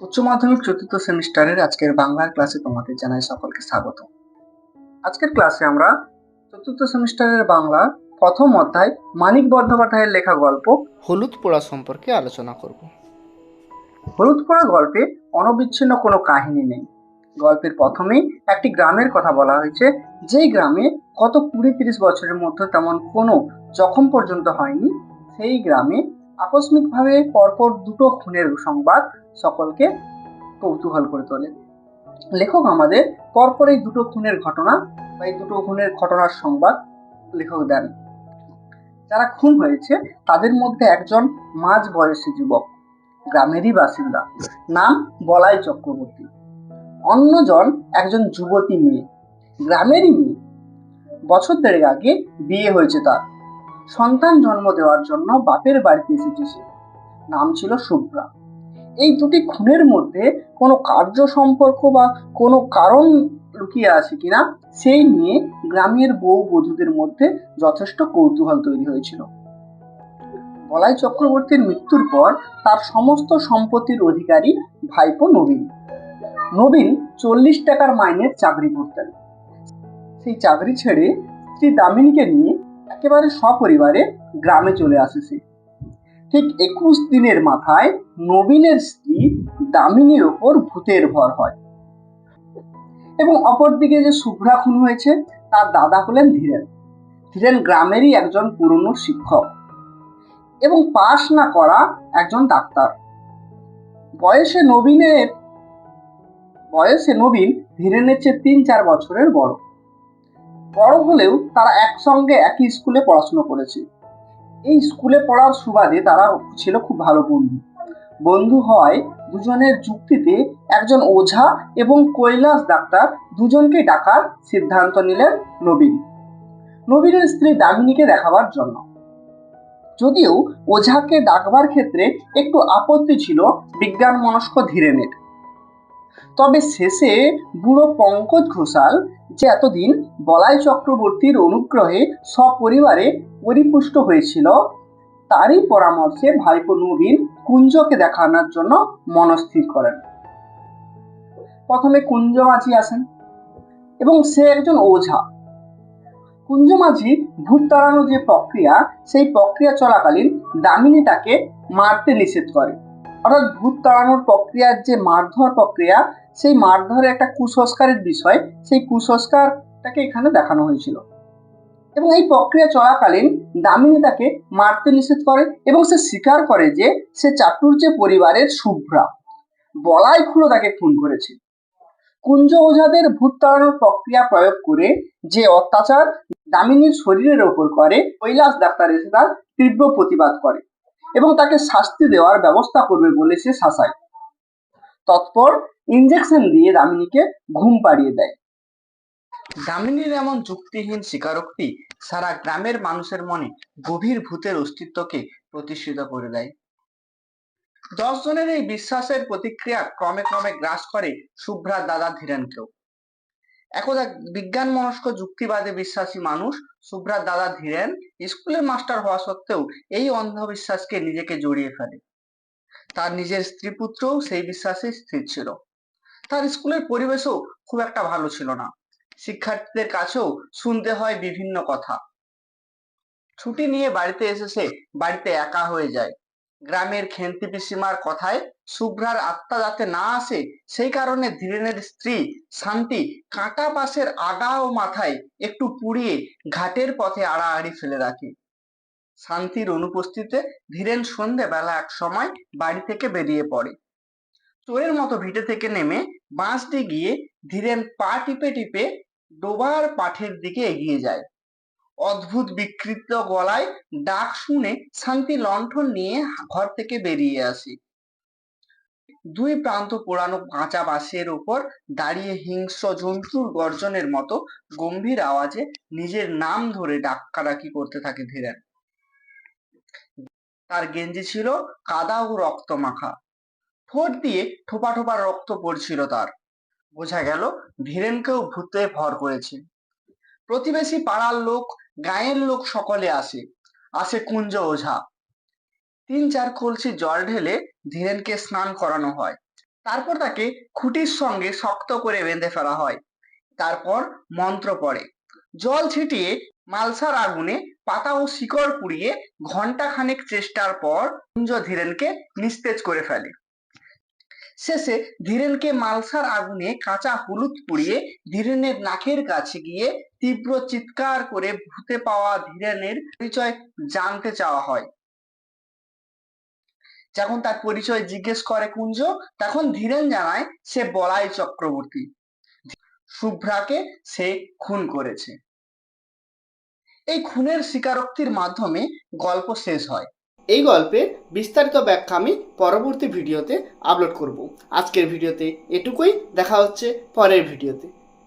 উচ্চ মাধ্যমিক চতুর্থ সেমিস্টারের আজকের বাংলার ক্লাসে তোমাদের জানাই সকলকে স্বাগত। আজকের ক্লাসে আমরা চতুর্থ সেমিস্টারের বাংলা প্রথম অধ্যায় মানিক বন্দ্যোপাধ্যায়ের লেখা গল্প হলুদ পোড়া সম্পর্কে আলোচনা করব। হলুদ পোড়া গল্পে অনবিচ্ছিন্ন কোনো কাহিনী নেই। গল্পের প্রথমেই একটি গ্রামের কথা বলা হয়েছে যেই গ্রামে গত কুড়ি তিরিশ বছরের মধ্যে তেমন কোনো জখম পর্যন্ত হয়নি সেই গ্রামে আকস্মিকভাবে পরপর দুটো খুনের সংবাদ সকলকে কৌতূহল করে তোলে। লেখক আমাদের পরপর এই দুটো খুনের ঘটনা বা এই দুটো খুনের ঘটনার সংবাদ লেখক দেন। যারা খুন হয়েছে, তাদের মধ্যে একজন মাঝ বয়সী যুবক, গ্রামেরই বাসিন্দা, নাম বলাই চক্রবর্তী। অন্যজন একজন যুবতী মেয়ে, গ্রামেরই মেয়ে। বছর দেড়েক আগে বিয়ে হয়েছে তার। সন্তান জন্ম দেওয়ার জন্য বাপের বাড়িতে এসেছে সে। নাম ছিল শুভ্রা এই দুটি খুনের মধ্যে কোনো কার্য সম্পর্ক বা কোনো কারণ লুকিয়ে আছে কিনা, সেই নিয়ে গ্রামের বউ বধূদের মধ্যে যথেষ্ট কৌতূহল তৈরি হয়েছিল। বলাই চক্রবর্তীর মৃত্যুর পর তার সমস্ত সম্পত্তির অধিকারী ভাইপো নবীন। নবীন চল্লিশ টাকার মাইনের চাকরি করতেন। সেই চাকরি ছেড়ে স্ত্রী দামিনীকে নিয়ে একেবারে সপরিবারে গ্রামে চলে আসে ঠিক একুশ দিনের মাথায় নবীনের স্ত্রী দামিনীর ওপর ভূতের ভর হয়। এবং অপরদিকে যে শুভ্রা খুন হয়েছে, তার দাদা হলেন ধীরেন। ধীরেন গ্রামেরই একজন পুরনো শিক্ষক এবং পাশ না করা একজন ডাক্তার। বয়সে নবীনের, বয়সে নবীন ধীরেনের চেয়ে তিন চার বছরের বড়। বড় হলেও তারা একসঙ্গে একই স্কুলে পড়াশোনা করেছে। এই স্কুলে পড়ার সুবাদে তারা ছিল খুব ভালো বন্ধু। বন্ধু হয় দুজনের যুক্তিতে একজন ওঝা এবং কৈলাস ডাক্তার দুজনকে ডাকার সিদ্ধান্ত নিলেন নবীন। নবীনের স্ত্রী দামিনীকে দেখাবার জন্য। যদিও ওঝাকে ডাকবার ক্ষেত্রে একটু আপত্তি ছিল বিজ্ঞান মনস্ক ধীরেনের। তবে শেষে বুড়ো পঙ্কজ ঘোষাল যে এতদিন বলাই চক্রবর্তীর অনুগ্রহে সপরিবারে পরিপুষ্ট হয়েছিল, তারই পরামর্শে ভাইপো নবীন কুঞ্জকে দেখানোর জন্য মনস্থির করেন। প্রথমে কুঞ্জ মাঝি আসেন এবং সে একজন ওঝা। কুঞ্জ মাঝি ভূত তাড়ানোর যে প্রক্রিয়া, সেই প্রক্রিয়া চলাকালীন দামিনী তাকে মারতে নিষেধ করে। অর্থাৎ ভূত তাড়ানোর প্রক্রিয়ার যে মারধর প্রক্রিয়া, সেই মারধরের একটা কুসংস্কারের বিষয়, সেই কুসংস্কারটাকে এখানে দেখানো হয়েছিল। এবং এই প্রক্রিয়া চলাকালীন দামিনী তাকে মারতে নিষেধ করে এবং সে স্বীকার করে যে সে চাটুর্য পরিবারের শুভ্রা। বলাই খুলো তাকে খুন করেছে। কুঞ্জ ওঝাদের ভূত তাড়ানোর প্রক্রিয়া প্রয়োগ করে যে অত্যাচার দামিনীর শরীরের ওপর করে, কৈলাস ডাক্তার এসে তার তীব্র প্রতিবাদ করে। এবং তাকে শাস্তি দেওয়ার ব্যবস্থা করবে বলে সে শাসায় তৎপর ইঞ্জেকশন দিয়ে দামিনীকে ঘুম পাড়িয়ে দেয়। দামিনীর এমন যুক্তিহীন স্বীকারোক্তি সারা গ্রামের মানুষের মনে গভীর ভূতের অস্তিত্বকে প্রতিষ্ঠিত করে দেয়। দশ জনের এই বিশ্বাসের প্রতিক্রিয়া ক্রমে ক্রমে গ্রাস করে শুভ্রার দাদা ধীরেনকেও একদা বিজ্ঞান মনস্ক যুক্তিবাদে বিশ্বাসী মানুষ শুভ্রার দাদা ধীরেন স্কুলের মাস্টার হওয়া সত্ত্বেও এই অন্ধবিশ্বাসকে নিজেকে জড়িয়ে ফেলে। তার নিজের স্ত্রী পুত্রও সেই বিশ্বাসে স্থির ছিল। তার স্কুলের পরিবেশও খুব একটা ভালো ছিল না। শিক্ষার্থীদের কাছেও শুনতে হয় বিভিন্ন কথা। ছুটি নিয়ে বাড়িতে এসে সে বাড়িতে একা হয়ে যায়। গ্রামের খেন্তি পিসিমার কথায় শুভ্রার আত্মা যাতে না আসে, সেই কারণে ধীরেনের স্ত্রী শান্তি কাঁটা পাশের আগা ও মাথায় একটু পুড়িয়ে ঘাটের পথে আড়াআড়ি ফেলে রাখে। শান্তির অনুপস্থিতিতে ধীরেন সন্ধেবেলা এক সময় বাড়ি থেকে বেরিয়ে পড়ে। চোরের মতো ভিটে থেকে নেমে বাঁশটি গিয়ে ধীরেন পা টিপে টিপে ডোবার পাঠের দিকে এগিয়ে যায়। অদ্ভুত বিকৃত গলায় ডাক শুনে শান্তি লণ্ঠন নিয়ে ঘর থেকে বেরিয়ে আসি। দুই প্রান্ত পোড়ানো কাঁচা বাঁশের উপর দাঁড়িয়ে হিংস্র জন্তুর গর্জনের মতো গম্ভীর আওয়াজে নিজের নাম ধরে ডাক্কাডাকি করতে থাকে ধীরেন। তার গেঞ্জি ছিল কাদা ও রক্ত মাখা। ঠোঁট দিয়ে ঠোপা ঠোপা রক্ত পড়ছিল তার। বোঝা গেল ধীরেনকেও ভূতে ভর করেছে। প্রতিবেশী পাড়ার লোক গায়ের লোক সকলে আসে আসে কুঞ্জ ওঝা। তিন চার কলসি জল ঢেলে ধীরেনকে স্নান করানো হয়। তারপর তাকে খুঁটির সঙ্গে শক্ত করে বেঁধে ফেলা হয়। তারপর মন্ত্র পড়ে। জল ছিটিয়ে মালসার আগুনে পাতা ও শিকড় পুড়িয়ে ঘণ্টা খানেক চেষ্টার পর কুঞ্জ ধীরেনকে নিস্তেজ করে ফেলে। শেষে ধীরেনকে মালসার আগুনে কাঁচা হলুদ পুড়িয়ে ধীরেনের নাকের কাছে গিয়ে তীব্র চিৎকার করে ভূতে পাওয়া ধীরেনের পরিচয় জানতে চাওয়া হয়। যখন তার পরিচয় জিজ্ঞেস করে কুঞ্জ, তখন ধীরেন জানায় সে বলাই চক্রবর্তী। শুভ্রাকে সে খুন করেছে। এই খুনের স্বীকারোক্তির মাধ্যমে গল্প শেষ হয়। এই গল্পের বিস্তারিত ব্যাখ্যা আমি পরবর্তী ভিডিওতে আপলোড করব। আজকের ভিডিওতে এটুকুই, দেখা হচ্ছে পরের ভিডিওতে।